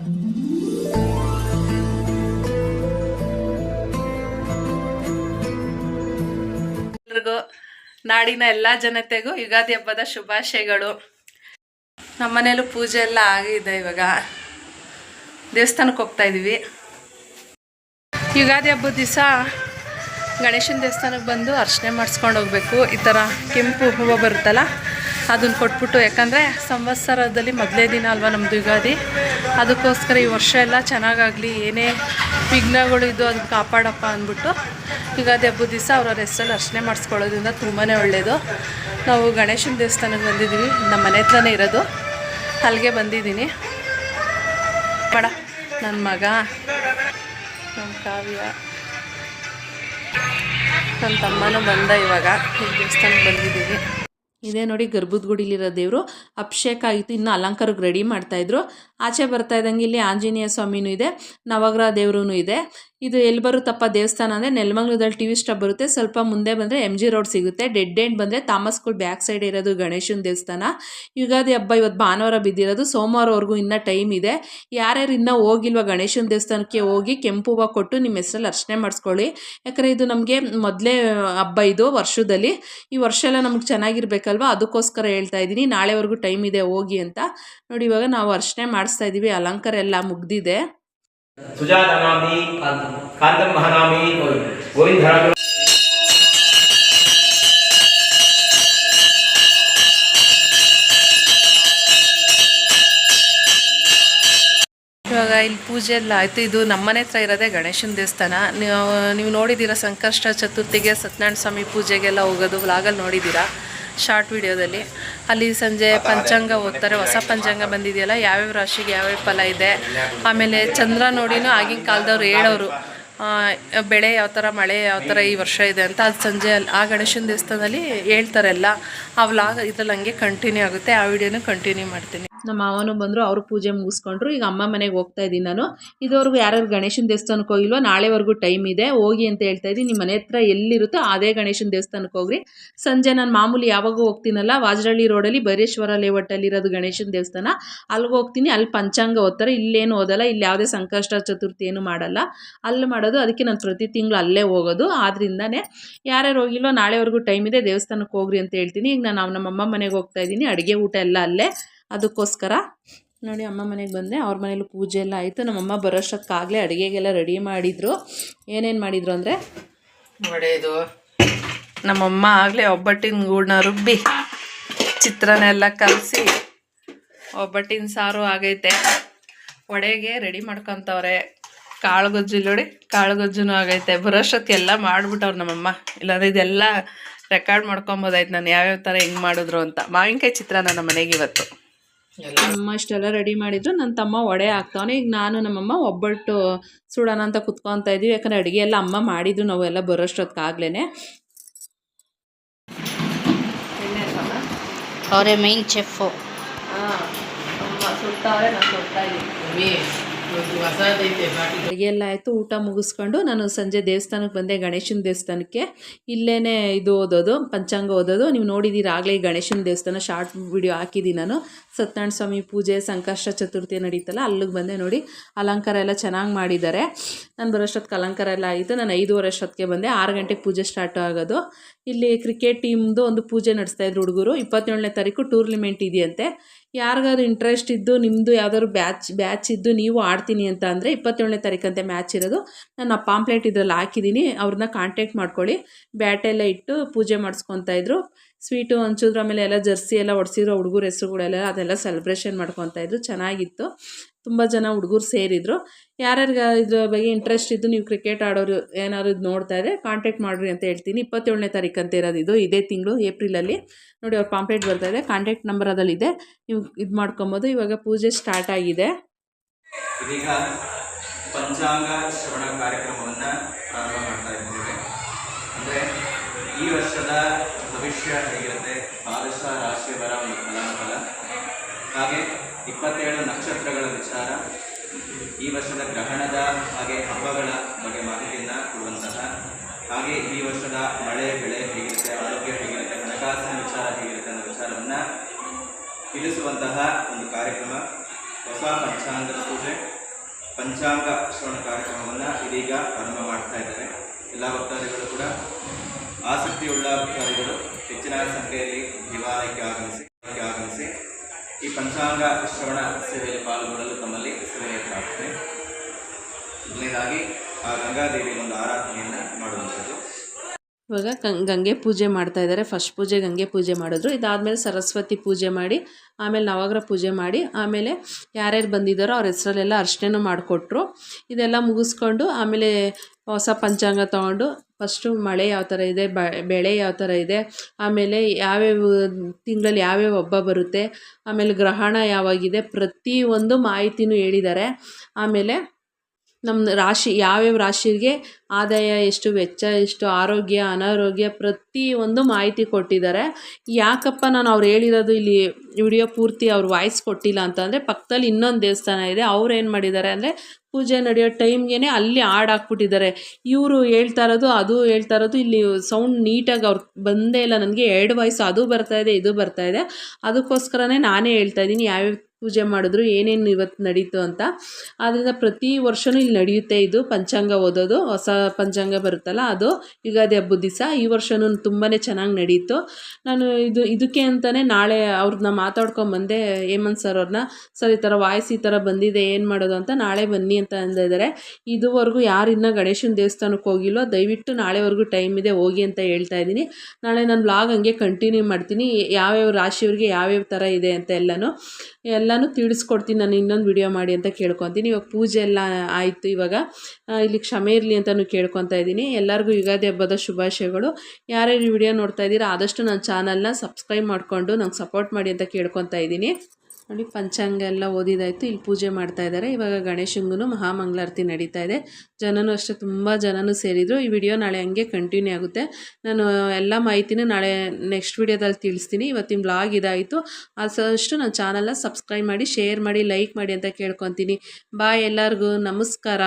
ಎಲ್ರಿಗೂ ನಾಡಿನ ಎಲ್ಲ ಜನತೆಗೂ ಯುಗಾದಿ ಹಬ್ಬದ ಶುಭಾಶಯಗಳು. ನಮ್ಮನೇಲೂ ಪೂಜೆ ಎಲ್ಲ ಆಗಿದೆ ಇವಾಗ. ದೇವಸ್ಥಾನಕ್ಕೆ ಹೋಗ್ತಾ ಇದ್ದೀವಿ ಯುಗಾದಿ ಹಬ್ಬದ ದಿವಸ ಗಣೇಶನ ದೇವಸ್ಥಾನಕ್ಕೆ ಬಂದು ಅರ್ಚನೆ ಮಾಡಿಸ್ಕೊಂಡು ಹೋಗ್ಬೇಕು. ಈ ಥರ ಕೆಂಪು ಹೂವು ಬರುತ್ತಲ್ಲ ಅದನ್ನು ಕೊಟ್ಬಿಟ್ಟು, ಯಾಕಂದರೆ ಸಂವತ್ಸರದಲ್ಲಿ ಮೊದಲೇ ದಿನ ಅಲ್ವಾ ನಮ್ಮದು ಯುಗಾದಿ. ಅದಕ್ಕೋಸ್ಕರ ಈ ವರ್ಷ ಎಲ್ಲ ಚೆನ್ನಾಗಾಗಲಿ, ಏನೇ ವಿಘ್ನಗಳು ಇದ್ದು ಅದನ್ನು ಕಾಪಾಡಪ್ಪ ಅಂದ್ಬಿಟ್ಟು ಯುಗಾದಿ ಹಬ್ಬದ ದಿವಸ ಅವರ ಹೆಸರಲ್ಲಿ ಅರ್ಚನೆ ಮಾಡಿಸ್ಕೊಳ್ಳೋದ್ರಿಂದ ತುಂಬಾ ಒಳ್ಳೆಯದು ನಾವು ಗಣೇಶನ ದೇವಸ್ಥಾನಕ್ಕೆ ಬಂದಿದ್ದೀವಿ, ನಮ್ಮ ಮನೆ ಹತ್ರನೇ ಇರೋದು. ಅಲ್ಲಿಗೆ ಬಂದಿದ್ದೀನಿ. ಬಡ ನನ್ನ ಮಗ ನಮ್ಮ ಕಾವ್ಯ. ನನ್ನ ತಮ್ಮನೂ ಬಂದ ಇವಾಗ ಈ ದೇವಸ್ಥಾನಕ್ಕೆ ಬಂದಿದ್ದೀವಿ. ಇದೇ ನೋಡಿ ಗರ್ಭದ ಗುಡಿಲಿರೋ ದೇವರು. ಅಭಿಷೇಕ ಆಗಿತ್ತು ಇನ್ನು ಅಲಂಕಾರಕ್ಕೆ ರೆಡಿ ಮಾಡ್ತಾಯಿದ್ರು ಆಚೆ ಬರ್ತಾ ಇದ್ದಂಗೆ ಇಲ್ಲಿ ಆಂಜನೇಯ ಸ್ವಾಮಿನೂ ಇದೆ, ನವಗ್ರಹ ದೇವ್ರೂ ಇದೆ. ಇದು ಎಲ್ಲಿ ಬರುತ್ತಪ್ಪ ದೇವಸ್ಥಾನ ಅಂದರೆ ನೆಲಮಂಗ್ಲದಲ್ಲಿ ಟಿ ವಿ ಸ್ಟಾಪ್ ಬರುತ್ತೆ. ಸ್ವಲ್ಪ ಮುಂದೆ ಬಂದರೆ ಎಂ ಜಿ ರೋಡ್ ಸಿಗುತ್ತೆ. ಡೆಡ್ ಎಂಡ್ ಬಂದರೆ ಸ್ಕೂಲ್ ಬ್ಯಾಕ್ ಸೈಡ್ ಇರೋದು ಗಣೇಶನ ದೇವಸ್ಥಾನ. ಯುಗಾದಿ ಹಬ್ಬ ಇವತ್ತು ಭಾನುವಾರ ಬಿದ್ದಿರೋದು. ಸೋಮವಾರವರೆಗೂ ಇನ್ನೂ ಟೈಮ್ ಇದೆ. ಯಾರ್ಯಾರು ಇನ್ನೂ ಹೋಗಿಲ್ವ ಗಣೇಶನ ದೇವಸ್ಥಾನಕ್ಕೆ ಹೋಗಿ ಕೆಂಪು ಹೂವು ಕೊಟ್ಟು ನಿಮ್ಮ ಹೆಸರಲ್ಲಿ ಅರ್ಚನೆ ಮಾಡಿಸ್ಕೊಳ್ಳಿ. ಯಾಕಂದರೆ ಇದು ನಮಗೆ ಮೊದಲೇ ಹಬ್ಬ ಇದು ವರ್ಷದಲ್ಲಿ. ಈ ವರ್ಷ ಎಲ್ಲ ನಮ್ಗೆ ಚೆನ್ನಾಗಿರ್ಬೇಕಲ್ವ? ಅದಕ್ಕೋಸ್ಕರ ಹೇಳ್ತಾ ಇದ್ದೀನಿ. ನಾಳೆವರೆಗೂ ಟೈಮ್ ಇದೆ, ಹೋಗಿ ಅಂತ. ನೋಡಿ ಇವಾಗ ನಾವು ಅರ್ಚನೆ ಮಾಡಿಸ್ತಾ ಇದ್ದೀವಿ ಅಲಂಕಾರ ಎಲ್ಲ ಮುಗ್ದಿದೆ. ಮಹಾನಾಮಿ ಗೋವಿಂದ ಇವಾಗ ಇಲ್ಲಿ ಪೂಜೆ ಎಲ್ಲ ಆಯಿತು. ಇದು ನಮ್ಮನೆ ಹತ್ರ ಇರೋದೇ ಗಣೇಶನ ದೇವಸ್ಥಾನ. ನೀವು ನೀವು ಸಂಕಷ್ಟ ಚತುರ್ಥಿಗೆ ಸತ್ಯನಾರಾಯಣ ಸ್ವಾಮಿ ಪೂಜೆಗೆಲ್ಲ ಹೋಗೋದು ವ್ಲಾಗಲ್ಲಿ ನೋಡಿದ್ದೀರಾ? ಶಾರ್ಟ್ ವಿಡಿಯೋದಲ್ಲಿ. ಅಲ್ಲಿ ಸಂಜೆ ಪಂಚಾಂಗ ಓದ್ತಾರೆ ಹೊಸ ಪಂಚಾಂಗ ಬಂದಿದೆಯಲ್ಲ, ಯಾವ್ಯಾವ ರಾಶಿಗೆ ಯಾವ್ಯಾವ ಫಲ ಇದೆ. ಆಮೇಲೆ ಚಂದ್ರ ನೋಡಿನೂ ಆಗಿನ ಕಾಲದವ್ರು ಹೇಳೋರು ಬೆಳೆ ಯಾವ ಥರ ಮಳೆ ಯಾವ ಥರ ಈ ವರ್ಷ ಇದೆ ಅಂತ. ಅದು ಸಂಜೆ ಆ ಗಣೇಶನ ದೇವಸ್ಥಾನದಲ್ಲಿ ಹೇಳ್ತಾರೆಲ್ಲ ಆ ವ್ಲಾಗ್ ಇದ್ರಲ್ಲಿ ಹಂಗೆ ಕಂಟಿನ್ಯೂ ಆಗುತ್ತೆ. ಆ ವಿಡಿಯೋನು ಕಂಟಿನ್ಯೂ ಮಾಡ್ತೀನಿ. ನಮ್ಮ ಮಾವನು ಬಂದರು, ಅವರು ಪೂಜೆ ಮುಗಿಸ್ಕೊಂಡ್ರು. ಈಗ ಅಮ್ಮ ಮನೆಗೆ ಹೋಗ್ತಾ ಇದ್ದೀನಿ ನಾನು. ಇದುವರೆಗೂ ಯಾರ್ಯಾರು ಗಣೇಶನ ದೇವಸ್ಥಾನಕ್ಕೆ ಹೋಗಿಲ್ವೋ, ನಾಳೆವರೆಗೂ ಟೈಮ್ ಇದೆ. ಹೋಗಿ ಅಂತ ಹೇಳ್ತಾ ಇದ್ದೀನಿ. ನಿಮ್ಮ ಮನೆ ಹತ್ರ ಎಲ್ಲಿರುತ್ತೋ ಅದೇ ಗಣೇಶನ ದೇವಸ್ಥಾನಕ್ಕೆ ಹೋಗ್ರಿ. ಸಂಜೆ ನಾನು ಮಾಮೂಲಿ ಯಾವಾಗೂ ಹೋಗ್ತೀನಲ್ಲ, ವಾಜರಳ್ಳಿ ರೋಡಲ್ಲಿ ಬೈರೇಶ್ವರ ಲೇಔಟಲ್ಲಿರೋದು ಗಣೇಶನ ದೇವಸ್ಥಾನ. ಅಲ್ಲಿಗೆ ಹೋಗ್ತೀನಿ. ಅಲ್ಲಿ ಪಂಚಾಂಗ ಓದ್ತಾರೆ. ಇಲ್ಲೇನು ಓದಲ್ಲ. ಇಲ್ಲಿ ಯಾವುದೇ ಸಂಕಷ್ಟ, ಚತುರ್ಥಿ ಏನು ಮಾಡಲ್ಲ. ಅಲ್ಲಿ ಮಾಡೋದು. ಅದಕ್ಕೆ ನಾನು ಪ್ರತಿ ತಿಂಗಳು ಅಲ್ಲೇ ಹೋಗೋದು. ಆದ್ರಿಂದನೇ ಯಾರ್ಯಾರು ಹೋಗಿಲ್ವೋ, ನಾಳೆವರೆಗೂ ಟೈಮ್ ಇದೆ, ದೇವಸ್ಥಾನಕ್ಕೆ ಹೋಗ್ರಿ ಅಂತ ಹೇಳ್ತೀನಿ. ಈಗ ನಾನು ನಮ್ಮ ಅಮ್ಮ ಮನೆಗೆ ಹೋಗ್ತಾ ಇದ್ದೀನಿ. ಅಡುಗೆ ಊಟ ಎಲ್ಲ ಅಲ್ಲೇ. ಅದಕ್ಕೋಸ್ಕರ ನೋಡಿ ಅಮ್ಮ ಮನೆಗೆ ಬಂದೆ. ಅವ್ರ ಮನೇಲಿ ಪೂಜೆ ಎಲ್ಲ ಆಯಿತು. ನಮ್ಮಮ್ಮ ಬರೋಷ್ಟಕ್ಕಾಗಲೇ ಅಡುಗೆಗೆಲ್ಲ ರೆಡಿ ಮಾಡಿದರು. ಏನೇನು ಮಾಡಿದರು ಅಂದರೆ? ಒಡೆಯದು ನಮ್ಮಮ್ಮ ಆಗಲೇ ಒಬ್ಬಟ್ಟಿನ ಗೂಡನ್ನ ರುಬ್ಬಿ ಚಿತ್ರಾನ್ನ ಎಲ್ಲ ಕಲಸಿ ಒಬ್ಬಟ್ಟಿನ ಸಾರು ಆಗೈತೆ. ಒಡೆಗೆ ರೆಡಿ ಮಾಡ್ಕೊತವ್ರೆ. ಕಾಳು ಗೊಜ್ಜು ನೋಡಿ ಕಾಳು ಗೊಜ್ಜುನೂ ಆಗೈತೆ. ಬರೋಷ್ಟೊತ್ತಿಗೆ ಎಲ್ಲ ಮಾಡ್ಬಿಟ್ಟವ್ರು ನಮ್ಮಮ್ಮ. ಇಲ್ಲಾಂದ್ರೆ ಇದೆಲ್ಲ ರೆಕಾರ್ಡ್ ಮಾಡ್ಕೊಬೋದಾಯ್ತು ನಾನು ಯಾವ್ಯಾವ ಥರ ಹೆಂಗೆ ಮಾಡಿದ್ರು ಅಂತ. ಮಾವಿನಕಾಯಿ ಚಿತ್ರಾನ್ನ ನಮ್ಮ ಮನೆಗೆ ಇವತ್ತು. ಅಮ್ಮ ಇಷ್ಟೆಲ್ಲ ರೆಡಿ ಮಾಡಿದ್ರು ನನ್ನ ತಮ್ಮ ಒಡೆ ಹಾಕ್ತಾವನೆ. ಈಗ ನಾನು ನಮ್ಮಮ್ಮ ಒಬ್ಬಟ್ಟು ಸುಡೋಣ ಅಂತ ಕುತ್ಕೊತಾ ಇದೀವಿ. ಯಾಕಂದ್ರೆ ಅಡುಗೆ ಎಲ್ಲ ಅಮ್ಮ ಮಾಡಿದ್ರು. ನಾವೆಲ್ಲ ಬರೋಷ್ಟೊತ್ತಾಗ್ಲೇ ಅವರೇ ಮೈನ್ ಚೆಫು ಅಡುಗೆ ಎಲ್ಲ ಆಯಿತು, ಊಟ ಮುಗಿಸ್ಕೊಂಡು ನಾನು ಸಂಜೆ ದೇವಸ್ಥಾನಕ್ಕೆ ಬಂದೆ, ಗಣೇಶನ ದೇವಸ್ಥಾನಕ್ಕೆ. ಇಲ್ಲೇ ಇದು ಓದೋದು, ಪಂಚಾಂಗ ಓದೋದು. ನೀವು ನೋಡಿದ್ದೀರ ಆಗಲೇ ಗಣೇಶನ ದೇವಸ್ಥಾನ, ಶಾರ್ಟ್ ವಿಡಿಯೋ ಹಾಕಿದ್ದೀನಿ ನಾನು. ಸತ್ಯನಾರಾಯಣ ಸ್ವಾಮಿ ಪೂಜೆ, ಸಂಕಷ್ಟ ಚತುರ್ಥಿ ನಡೀತಲ್ಲ, ಅಲ್ಲಿಗೆ ಬಂದೆ ನೋಡಿ. ಅಲಂಕಾರ ಎಲ್ಲ ಚೆನ್ನಾಗಿ ಮಾಡಿದ್ದಾರೆ. ನಾನು ಬರೋಷ್ಟೊತ್ತಿಗೆ ಅಲಂಕಾರ ಎಲ್ಲ ಆಯಿತು. ನಾನು ಐದೂವರೆ ಅಷ್ಟೊತ್ತಿಗೆ ಬಂದೆ. ಆರು ಗಂಟೆಗೆ ಪೂಜೆ ಸ್ಟಾರ್ಟ್ ಆಗೋದು. ಇಲ್ಲಿ ಕ್ರಿಕೆಟ್ ಟೀಮ್ದು ಒಂದು ಪೂಜೆ ನಡೆಸ್ತಾಯಿದ್ರು ಹುಡುಗರು. ಇಪ್ಪತ್ತೇಳನೇ ತಾರೀಕು ಟೂರ್ನಿಮೆಂಟ್ ಇದೆಯಂತೆ. ಯಾರಿಗಾದ್ರು ಇಂಟ್ರೆಸ್ಟ್ ಇದ್ದು ನಿಮ್ಮದು ಯಾವ್ದಾದ್ರು ಬ್ಯಾಚ್ ಬ್ಯಾಚ್ ಇದ್ದು ನೀವು ಆಡ್ತೀನಿ ಅಂತ ಅಂದರೆ ಇಪ್ಪತ್ತೇಳನೇ ತಾರೀಕಂತೆ ಮ್ಯಾಚ್ ಇರೋದು. ನಾನು ಆ ಪಾಂಪ್ಲೆಟ್ ಇದ್ರಲ್ಲಿ ಹಾಕಿದ್ದೀನಿ. ಅವ್ರನ್ನ ಕಾಂಟ್ಯಾಕ್ಟ್ ಮಾಡ್ಕೊಳ್ಳಿ. ಬ್ಯಾಟೆಲ್ಲ ಇಟ್ಟು ಪೂಜೆ ಮಾಡಿಸ್ಕೊತಾ ಇದ್ರು. ಸ್ವೀಟು, ಹಂಚಿದ್ರು, ಆಮೇಲೆ ಎಲ್ಲ ಜರ್ಸಿ ಎಲ್ಲ ಹೊಡ್ಸಿದ್ರು ಹುಡುಗರ ಹೆಸ್ರುಗಳೆಲ್ಲ ಅದೆಲ್ಲ ಸೆಲೆಬ್ರೇಷನ್ ಮಾಡ್ಕೊತಾ ಇದ್ರು. ಚೆನ್ನಾಗಿತ್ತು. ತುಂಬ ಜನ ಹುಡುಗರು ಸೇರಿದ್ರು. ಯಾರ್ಯಾರಿಗೆ ಇದ್ರ ಬಗ್ಗೆ ಇಂಟ್ರೆಸ್ಟ್ ಇದ್ದು ನೀವು ಕ್ರಿಕೆಟ್ ಆಡೋರು ಏನಾದ್ರು ಇದು ನೋಡ್ತಾ ಇದ್ರೆ ಕಾಂಟ್ಯಾಕ್ಟ್ ಮಾಡಿರಿ ಅಂತ ಹೇಳ್ತೀನಿ. ಇಪ್ಪತ್ತೇಳನೇ ತಾರೀಕು ಅಂತ ಇರೋದು ಇದು. ಇದೇ ತಿಂಗಳು ಏಪ್ರಿಲಲ್ಲಿ. ನೋಡಿ, ಅವ್ರ ಪಾಂಪ್ಲೆಟ್ ಇದೆ. ಕಾಂಟ್ಯಾಕ್ಟ್ ನಂಬರ್ ಅದಲ್ಲಿದೆ ನೀವು ಇದು ಮಾಡ್ಕೊಬೋದು. ಇವಾಗ ಪೂಜೆ ಸ್ಟಾರ್ಟ್ ಆಗಿದೆ. ಪಂಚಾಂಗ ಶ್ರವಣ ಕಾರ್ಯಕ್ರಮವನ್ನು ಪ್ರಾರಂಭ ಮಾಡ್ತಾ ಇದ್ದೇವೆ ಅಂದರೆ ಈ ವರ್ಷದ ಭವಿಷ್ಯ ಹೇಗಿರುತ್ತೆ? ದ್ವಾದಶ ರಾಶಿಯವರ ಒಂದು ಫಲಾನುಫಲ ಹಾಗೆ ಇಪ್ಪತ್ತೇಳು ನಕ್ಷತ್ರಗಳ ವಿಚಾರ. ಈ ವರ್ಷದ ಗ್ರಹಣದ ಹಾಗೆ ಹಬ್ಬಗಳ ಬಗ್ಗೆ ಮಾಹಿತಿಯನ್ನು ಕೊಡುವಂತಹ ಹಾಗೆ ಈ ವರ್ಷದ ಮಳೆ, ಬೆಳೆ ಹೇಗಿರುತ್ತೆ, ಆರೋಗ್ಯ ಹೇಗಿರುತ್ತೆ, ಹಣಕಾಸಿನ ವಿಚಾರ ಹೇಗಿರುತ್ತೆ ಅನ್ನೋ ವಿಚಾರವನ್ನು ತಿಳಿಸುವಂತಹ ಒಂದು ಕಾರ್ಯಕ್ರಮ. ಹೊಸ ಪಂಚಾಂಗದ ಪೂಜೆ. ಪಂಚಾಂಗ ಶ್ರವಣ ಕಾರ್ಯಕ್ರಮವನ್ನು ಇದೀಗ ಆರಂಭ ಮಾಡ್ತಾ ಇದ್ದಾರೆ. ಎಲ್ಲ ಭಕ್ತಾದಿಗಳು ಕೂಡ ಆಸಕ್ತಿಯುಳ್ಳ ಹೆಚ್ಚಿನ ಸಂಖ್ಯೆಯಲ್ಲಿ ದೇವಾಲಯಕ್ಕೆ ಆಗಮಿಸಿ ಆಗಮಿಸಿ ಈ ಪಂಚಾಂಗ ಶ್ರವಣ ಸೇವೆಯಲ್ಲಿ ಪಾಲ್ಗೊಳ್ಳಲು ತಮ್ಮಲ್ಲಿ ಸೇವೆಯ ಪ್ರಾರ್ಥನೆ. ಮೊದಲನೇದಾಗಿ ಆ ಗಂಗಾದೇವಿ ಒಂದು ಆರಾಧನೆಯನ್ನು ಮಾಡುವಂಥದ್ದು. ಇವಾಗ ಗಂಗೆ ಪೂಜೆ ಮಾಡ್ತಾ ಇದ್ದಾರೆ. ಫಸ್ಟ್ ಪೂಜೆ ಗಂಗೆ ಪೂಜೆ ಮಾಡಿದ್ರು. ಇದಾದಮೇಲೆ ಸರಸ್ವತಿ ಪೂಜೆ ಮಾಡಿ, ಆಮೇಲೆ ನವಗ್ರಹ ಪೂಜೆ ಮಾಡಿ, ಆಮೇಲೆ ಯಾರ್ಯಾರು ಬಂದಿದ್ದಾರೋ ಅವ್ರ ಹೆಸರಲ್ಲೆಲ್ಲ ಅರ್ಶನೂ ಮಾಡಿಕೊಟ್ರು. ಇದೆಲ್ಲ ಮುಗಿಸ್ಕೊಂಡು ಆಮೇಲೆ ಹೊಸ ಪಂಚಾಂಗ ತೊಗೊಂಡು ಫಸ್ಟು ಮಳೆ ಯಾವ ಥರ ಇದೆ ಬೆಳೆ ಯಾವ ಥರ ಇದೆ, ಆಮೇಲೆ ಯಾವ್ಯಾವ ತಿಂಗಳಲ್ಲಿ ಯಾವ್ಯಾವ ಹಬ್ಬ ಬರುತ್ತೆ, ಆಮೇಲೆ ಗ್ರಹಣ ಯಾವಾಗಿದೆ ಪ್ರತಿಯೊಂದು ಮಾಹಿತಿನೂ ಹೇಳಿದ್ದಾರೆ. ಆಮೇಲೆ ನಮ್ಮ ರಾಶಿ, ಯಾವ್ಯಾವ ರಾಶಿಗೆ ಆದಾಯ ಎಷ್ಟು, ವೆಚ್ಚ ಎಷ್ಟು, ಆರೋಗ್ಯ, ಅನಾರೋಗ್ಯ ಪ್ರತಿಯೊಂದು ಮಾಹಿತಿ ಕೊಟ್ಟಿದ್ದಾರೆ. ಯಾಕಪ್ಪ ನಾನು ಅವ್ರು ಹೇಳಿರೋದು ಇಲ್ಲಿ ವಿಡಿಯೋ ಪೂರ್ತಿ ಅವ್ರು ವಾಯ್ಸ್ ಕೊಟ್ಟಿಲ್ಲ ಅಂತಂದರೆ ಪಕ್ಕದಲ್ಲಿ ಇನ್ನೊಂದು ದೇವಸ್ಥಾನ ಇದೆ, ಅವ್ರು ಏನು ಮಾಡಿದ್ದಾರೆ ಅಂದರೆ ಪೂಜೆ ನಡೆಯೋ ಟೈಮ್ಗೆ ಅಲ್ಲಿ ಹಾಡು ಹಾಕ್ಬಿಟ್ಟಿದ್ದಾರೆ. ಇವರು ಹೇಳ್ತಾ ಇರೋದು, ಅದು ಹೇಳ್ತಾ ಇರೋದು, ಇಲ್ಲಿ ಸೌಂಡ್ ನೀಟಾಗಿ ಅವ್ರು ಬಂದೇ ಇಲ್ಲ, ನನಗೆ ಎರಡು ವಾಯ್ಸ್ ಅದು ಬರ್ತಾ ಇದೆ, ಇದು ಬರ್ತಾ ಇದೆ. ಅದಕ್ಕೋಸ್ಕರನೇ ನಾನೇ ಹೇಳ್ತಾ ಇದ್ದೀನಿ, ಯಾವ್ಯಾವ ಪೂಜೆ ಮಾಡಿದ್ರು, ಏನೇನು ಇವತ್ತು ನಡೀತು ಅಂತ. ಆದ್ದರಿಂದ ಪ್ರತಿ ವರ್ಷವೂ ಇಲ್ಲಿ ನಡೆಯುತ್ತೆ ಇದು ಪಂಚಾಂಗ ಓದೋದು. ಹೊಸ ಪಂಚಾಂಗ ಬರುತ್ತಲ್ಲ, ಅದು ಯುಗಾದಿ ಹಬ್ಬದ ದಿವಸ. ಈ ವರ್ಷವೂ ತುಂಬಾ ಚೆನ್ನಾಗಿ ನಡೀತು. ನಾನು ಇದು, ಇದಕ್ಕೆ ಅಂತಲೇ ನಾಳೆ ಅವ್ರನ್ನ ಮಾತಾಡ್ಕೊಂಬಂದೆ ಹೇಮಂತ್ ಸರ್ ಅವ್ರನ್ನ. ಸರ್, ಈ ಥರ ವಾಯ್ಸ್ ಈ ಥರ ಬಂದಿದೆ, ಏನು ಮಾಡೋದು ಅಂತ ನಾಳೆ ಬನ್ನಿ ಅಂತ ಅಂದಿದ್ದಾರೆ ಇದುವರೆಗೂ ಯಾರು ಇನ್ನೂ ಗಣೇಶನ ದೇವಸ್ಥಾನಕ್ಕೆ ಹೋಗಿಲ್ಲೋ, ದಯವಿಟ್ಟು ನಾಳೆವರೆಗೂ ಟೈಮ್ ಇದೆ, ಹೋಗಿ ಅಂತ ಹೇಳ್ತಾ ಇದ್ದೀನಿ. ನಾಳೆ ನಾನು ಬ್ಲಾಗ್ ಹಂಗೆ ಕಂಟಿನ್ಯೂ ಮಾಡ್ತೀನಿ. ಯಾವ್ಯಾವ ರಾಶಿಯವ್ರಿಗೆ ಯಾವ್ಯಾವ ಥರ ಇದೆ ಅಂತ ಎಲ್ಲನೂ. ಎಲ್ಲನೂ ತಿಳಿಸ್ಕೊಡ್ತೀನಿ, ನಾನು ಇನ್ನೊಂದು ವಿಡಿಯೋ ಮಾಡಿ ಅಂತ ಕೇಳ್ಕೊತೀನಿ. ಇವಾಗ ಪೂಜೆ ಎಲ್ಲ ಆಯಿತು, ಇವಾಗ ಇಲ್ಲಿ ಕ್ಷಮೆ ಇರಲಿ ಅಂತಲೂ ಕೇಳ್ಕೊತಾ ಇದ್ದೀನಿ. ಎಲ್ಲರಿಗೂ ಯುಗಾದಿ ಹಬ್ಬದ ಶುಭಾಶಯಗಳು. ಯಾರ್ಯಾರು ವಿಡಿಯೋ ನೋಡ್ತಾ ಇದ್ದೀರಾ, ಆದಷ್ಟು ನನ್ನ ಚಾನಲ್ನ ಸಬ್ಸ್ಕ್ರೈಬ್ ಮಾಡಿಕೊಂಡು ನಂಗೆ ಸಪೋರ್ಟ್ ಮಾಡಿ ಅಂತ ಕೇಳ್ಕೊತಾ ಇದ್ದೀನಿ. ನೋಡಿ ಪಂಚಾಂಗ ಎಲ್ಲ ಓದಿದಾಯಿತು, ಇಲ್ಲಿ ಪೂಜೆ ಮಾಡ್ತಾ ಇದ್ದಾರೆ ಇವಾಗ ಗಣೇಶಂಗೂ ಮಹಾಮಂಗಳಾರತಿ ನಡೀತಾ ಇದೆ. ಜನನೂ ಅಷ್ಟೇ, ತುಂಬ ಜನನೂ ಸೇರಿದರು. ಈ ವಿಡಿಯೋ ನಾಳೆ ಹಂಗೆ ಕಂಟಿನ್ಯೂ ಆಗುತ್ತೆ. ನಾನು ಎಲ್ಲ ಮಾಹಿತಿನೂ ನಾಳೆ ನೆಕ್ಸ್ಟ್ ವಿಡಿಯೋದಲ್ಲಿ ತಿಳಿಸ್ತೀನಿ. ಇವತ್ತಿನ ಬ್ಲಾಗ್ ಇದಾಯಿತು. ಆದಷ್ಟು ನನ್ನ ಚಾನಲ್ನ ಸಬ್ಸ್ಕ್ರೈಬ್ ಮಾಡಿ ಶೇರ್ ಮಾಡಿ ಲೈಕ್ ಮಾಡಿ ಅಂತ ಕೇಳ್ಕೊತೀನಿ. ಬಾಯ್ ಎಲ್ಲರಿಗೂ. ನಮಸ್ಕಾರ.